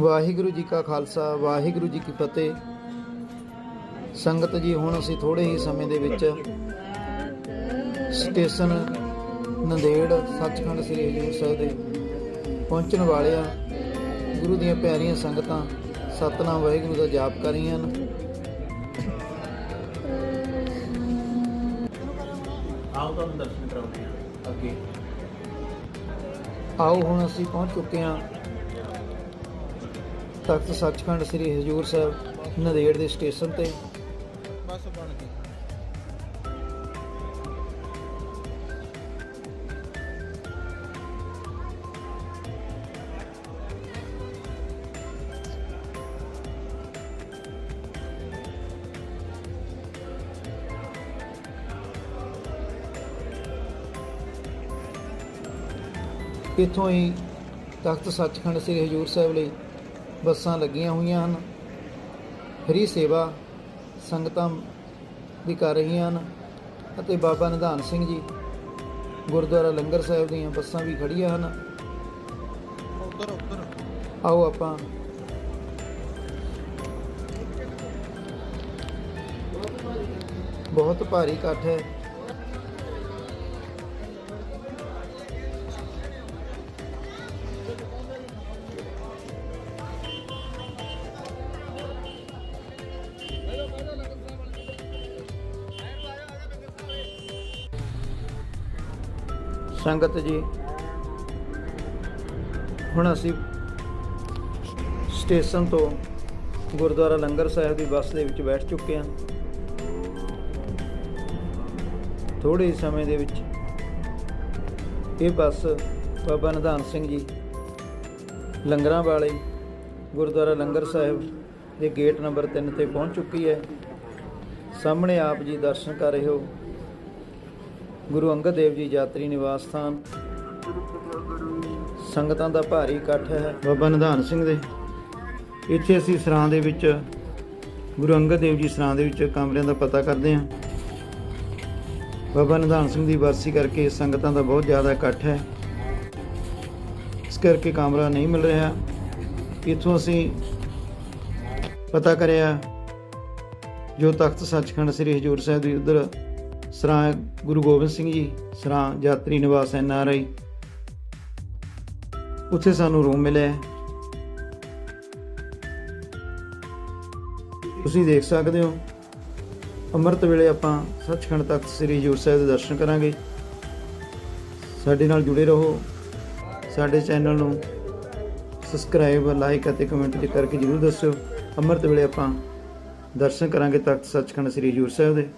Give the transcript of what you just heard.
ਵਾਹਿਗੁਰੂ ਜੀ ਕਾ ਖਾਲਸਾ ਵਾਹਿਗੁਰੂ ਜੀ ਕੀ ਫਤਿਹ। ਸੰਗਤ ਜੀ ਹੁਣ ਅਸੀਂ ਥੋੜੇ ਹੀ ਸਮੇਂ ਦੇ ਵਿੱਚ ਸਟੇਸ਼ਨ ਨੰਦੇੜ ਸੱਚਖੰਡ ਸ੍ਰੀ ਹਜੂਰ ਸਾਹਿਬ ਦੇ ਪਹੁੰਚਣ ਵਾਲੇ ਆ ਗੁਰੂ ਦੀਆਂ ਪਿਆਰੀਆਂ ਸੰਗਤਾਂ ਸਤਨਾਮ ਵਾਹਿਗੁਰੂ ਦਾ ਜਾਪ ਕਰ ਰਹੀਆਂ ਹਨ। ਆਓ ਤੁਹਾਨੂੰ ਦਰਸ਼ਨ ਕਰਾਉਂਦੇ ਹਾਂ। ਅੱਗੇ। ਆਓ ਹੁਣ ਅਸੀਂ ਪਹੁੰਚ ਚੁੱਕੇ ਹਾਂ ਤਖਤ ਸੱਚਖੰਡ ਸ੍ਰੀ ਹਜੂਰ ਸਾਹਿਬ, ਨੰਦੇੜ ਦੇ ਸਟੇਸ਼ਨ ਤੇ। ਬਸ ਬਣ ਗਈ ਇੱਥੋਂ ਹੀ ਤਖਤ ਸੱਚਖੰਡ ਸ੍ਰੀ ਹਜੂਰ ਸਾਹਿਬ ਲਈ ਬੱਸਾਂ ਲੱਗੀਆਂ ਹੋਈਆਂ ਹਨ। ਫ੍ਰੀ ਸੇਵਾ ਸੰਗਤਾਂ ਦੀ ਕਰ ਰਹੀਆਂ ਹਨ ਅਤੇ ਬਾਬਾ ਨਿਧਾਨ ਸਿੰਘ ਜੀ ਗੁਰਦੁਆਰਾ ਲੰਗਰ ਸਾਹਿਬ ਦੀਆਂ ਬੱਸਾਂ ਵੀ ਖੜੀਆਂ ਹਨ। ਉਧਰ ਉਧਰ। ਆਓ ਆਪਾਂ। ਬਹੁਤ ਭਾਰੀ ਇਕੱਠ ਹੈ। ਸੰਗਤ ਜੀ, ਹੁਣ ਅਸੀਂ ਸਟੇਸ਼ਨ ਤੋਂ ਗੁਰਦੁਆਰਾ ਲੰਗਰ ਸਾਹਿਬ ਦੀ ਬੱਸ ਦੇ ਵਿੱਚ ਬੈਠ ਚੁੱਕੇ ਹਾਂ। ਥੋੜੇ ਹੀ ਸਮੇਂ ਦੇ ਵਿੱਚ ਇਹ ਬੱਸ ਬਾਬਾ ਨਿਧਾਨ ਸਿੰਘ ਜੀ, ਲੰਗਰਾਂ ਵਾਲੇ ਗੁਰਦੁਆਰਾ ਲੰਗਰ ਸਾਹਿਬ ਦੇ ਗੇਟ ਨੰਬਰ 3 ਤੇ ਪਹੁੰਚ ਚੁੱਕੀ ਹੈ। ਸਾਹਮਣੇ ਆਪ ਜੀ ਦਰਸ਼ਨ ਕਰ ਰਹੇ ਹੋ। ਗੁਰੂ ਅੰਗਦ ਦੇਵ ਜੀ ਯਾਤਰੀ ਨਿਵਾਸ ਸਥਾਨ। ਸੰਗਤਾਂ ਦਾ ਭਾਰੀ ਇਕੱਠ ਹੈ। ਬਾਬਾ ਨਿਧਾਨ ਸਿੰਘ ਦੇ। ਇੱਥੇ ਅਸੀਂ ਸਰਾਂ ਦੇ ਵਿੱਚ, ਗੁਰੂ ਅੰਗਦ ਦੇਵ ਜੀ ਸਰਾਂ ਦੇ ਵਿੱਚ ਕਮਰਿਆਂ ਦਾ ਪਤਾ ਕਰਦੇ ਹਾਂ। ਬਾਬਾ ਨਿਧਾਨ ਸਿੰਘ ਦੀ ਵਰਸੀ ਕਰਕੇ ਸੰਗਤਾਂ ਦਾ ਬਹੁਤ ਜ਼ਿਆਦਾ ਇਕੱਠ ਹੈ। ਇਸ ਕਰਕੇ ਕਮਰਾ ਨਹੀਂ ਮਿਲ ਰਿਹਾ। ਇੱਥੋਂ ਅਸੀਂ ਪਤਾ ਕਰਿਆ, ਜੋ ਤਖਤ ਸੱਚਖੰਡ ਸ੍ਰੀ ਹਜੂਰ ਸਾਹਿਬ ਦੀ ਉਧਰ ਸਰਾਂ ਗੁਰੂ ਗੋਬਿੰਦ ਸਿੰਘ ਜੀ, ਸਰਾਂ ਯਾਤਰੀ ਨਿਵਾਸ ਐਨ ਆਰ ਆਈ। ਉੱਥੇ ਸਾਨੂੰ ਰੂਮ ਮਿਲਿਆ ਤੁਸੀਂ ਦੇਖ ਸਕਦੇ ਹੋ, ਅੰਮ੍ਰਿਤ ਵੇਲੇ ਆਪਾਂ ਸੱਚਖੰਡ ਤਖਤ ਸ੍ਰੀ ਹਜੂਰ ਸਾਹਿਬ ਦੇ ਦਰਸ਼ਨ ਕਰਾਂਗੇ। ਸਾਡੇ ਨਾਲ ਜੁੜੇ ਰਹੋ। ਸਾਡੇ ਚੈਨਲ ਨੂੰ ਸਬਸਕ੍ਰਾਈਬ ਲਾਈਕ ਅਤੇ ਕਮੈਂਟ ਕਰਕੇ ਜਰੂਰ ਦੱਸਿਓ। ਅੰਮ੍ਰਿਤ ਵੇਲੇ ਆਪਾਂ ਦਰਸ਼ਨ ਕਰਾਂਗੇ ਤਖਤ ਸੱਚਖੰਡ ਸ੍ਰੀ ਹਜੂਰ ਸਾਹਿਬ ਦੇ।